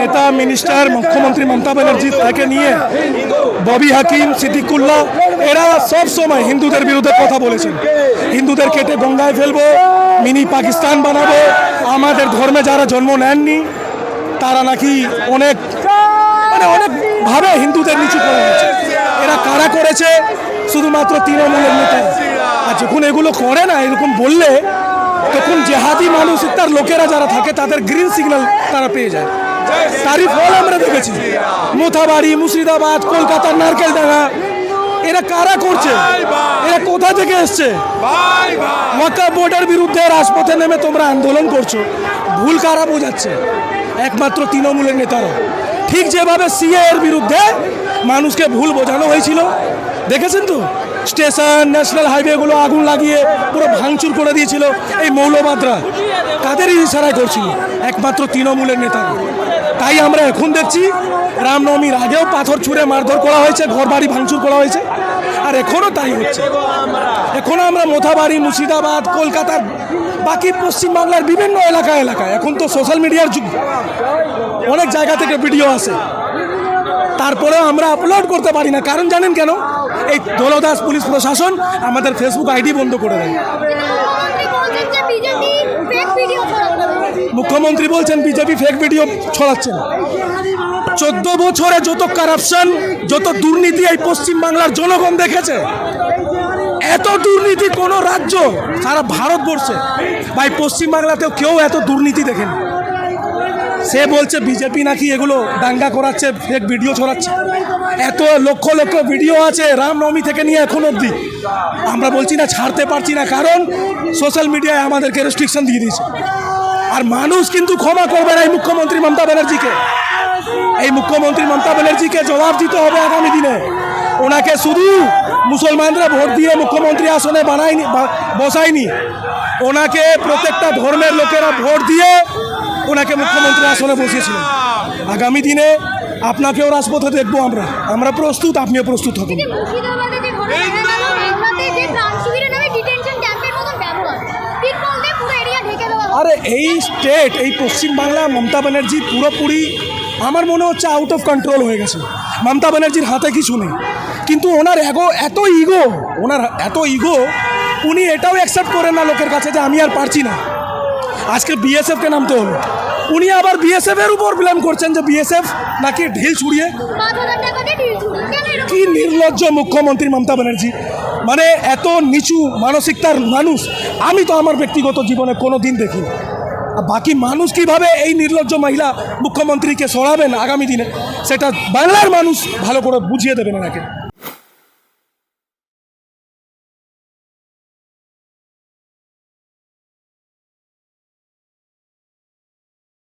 নেতা মিনিস্টার মুখ্যমন্ত্রী মমতা ব্যানার্জি থেকে নিয়ে ববি হাকিম, সিদ্দিকুল্লাহ, এরা সব সময় হিন্দুদের বিরুদ্ধে কথা বলেছেন। হিন্দুদের কেটে গঙ্গায় ফেলব, মিনি পাকিস্তান বানাবো, আমাদের ধর্মে যারা জন্ম নেননি, তারা নাকি অনেক মানে অনেক ভাবে হিন্দুদের নিচু করে হয়েছে এরা কারা করেছে? শুধুমাত্র তৃণমূলের নেতা। আর যখন এগুলো করে না, এরকম বললে, তখন জেহাদি মানুষ, তার লোকেরা যারা থাকে, তাদের গ্রিন সিগন্যাল তারা পেয়ে যায়। তারই ফল আমরা দেখেছি। মোথাবাড়ি, মুর্শিদাবাদ কলকাতার নারকেলডাঙ্গা এরা কারা করছে? এরা কোথা থেকে এসছে? ওয়াকা বোর্ডের বিরুদ্ধে রাজপথে নেমে তোমরা আন্দোলন করছ। ভুল কারা বোঝাচ্ছে? একমাত্র তৃণমূলের নেতারা। ঠিক যেভাবে সিএ এর বিরুদ্ধে মানুষকে ভুল বোঝানো হয়েছিল। দেখেছেন তো? স্টেশন, ন্যাশনাল হাইওয়েগুলো আগুন লাগিয়ে পুরো ভাঙচুর করে দিয়েছিল এই মৌলবাদরা। কাদেরই ইশারায় করছিল, একমাত্র তৃণমূলের নেতা। তাই আমরা এখন দেখছি, রামনবমীর আগেও পাথর ছুঁড়ে মারধর করা হয়েছে ঘর বাড়ি ভাঙচুর করা হয়েছে, আর এখনও তাই হচ্ছে। এখনও আমরা মোথাবাড়ি, মুর্শিদাবাদ কলকাতার বাকি পশ্চিমবাংলার বিভিন্ন এলাকা এলাকায়, এখন তো সোশ্যাল মিডিয়ার যুগ। অনেক জায়গা থেকে ভিডিও আসে। তারপরেও আমরা আপলোড করতে পারি না। কারণ জানেন কেন? এই দলদাস পুলিশ প্রশাসন আমাদের ফেসবুক আইডি বন্ধ করে দেয়। মুখ্যমন্ত্রী বলছেন বিজেপি ফেক ভিডিও ছড়াচ্ছেন চোদ্দ বছরে যত কারাপশন যত দুর্নীতি এই পশ্চিমবাংলার জনগণ দেখেছে এত দুর্নীতি কোনো রাজ্য সারা ভারতবর্ষে ভাই পশ্চিমবাংলাতেও কেউ এত দুর্নীতি দেখেনি। সে বলছে বিজেপি নাকি এগুলো দাঙ্গা করাচ্ছে ফেক ভিডিও ছড়াচ্ছে। এত লক্ষ লক্ষ ভিডিও আছে রামনবমী থেকে নিয়ে এখন অবধি। আমরা বলছি না ছাড়তে পারছি না, কারণ সোশ্যাল মিডিয়ায় আমাদেরকে রেস্ট্রিকশন দিয়ে দিয়েছে। আর মানুষ কিন্তু ক্ষমা করবে না এই মুখ্যমন্ত্রী মমতা ব্যানার্জিকে। এই মুখ্যমন্ত্রী মমতা ব্যানার্জিকে জবাব দিতে হবে আগামী দিনে। ওনাকে শুধু মুসলমানরা ভোট দিয়ে মুখ্যমন্ত্রী আসনে বানায়নি বসায়নি। ওনাকে প্রত্যেকটা ধর্মের লোকেরা ভোট দিয়ে ওনাকে মুখ্যমন্ত্রী আসনে বসিয়েছিলেন। আগামী দিনে আপনাকেও রাজপথে দেখব আমরা। আমরা প্রস্তুত আপনিও প্রস্তুত হবেন। আরে এই স্টেট এই পশ্চিমবাংলা মমতা ব্যানার্জি পুরোপুরি আমার মনে হচ্ছে আউট অফ কন্ট্রোল হয়ে গেছে। মমতা ব্যানার্জির হাতে কিছু নেই। কিন্তু ওনার এগো এত ইগো ওনার এত ইগো উনি এটাও অ্যাকসেপ্ট করেন না লোকের কাছে যে আমি আর পারছি না। আজকে বিএসএফকে নামতে হলো। উনি আবার বিএসএফ এর উপর ব্লেম করছেন যে বিএসএফ নাকি ঢিল ছুড়িয়ে কি নির্লজ্জ মুখ্যমন্ত্রী মমতা ব্যানার্জি? মানে এত নিচু মানসিকতার মানুষ আমি তো আমার ব্যক্তিগত জীবনে কোনো দিন দেখি আর বাকি মানুষ কীভাবে এই নির্লজ্জ মহিলা মুখ্যমন্ত্রীকে সরাবেন আগামী দিনে সেটা বাংলার মানুষ ভালো করে বুঝিয়ে দেবেন এনাকে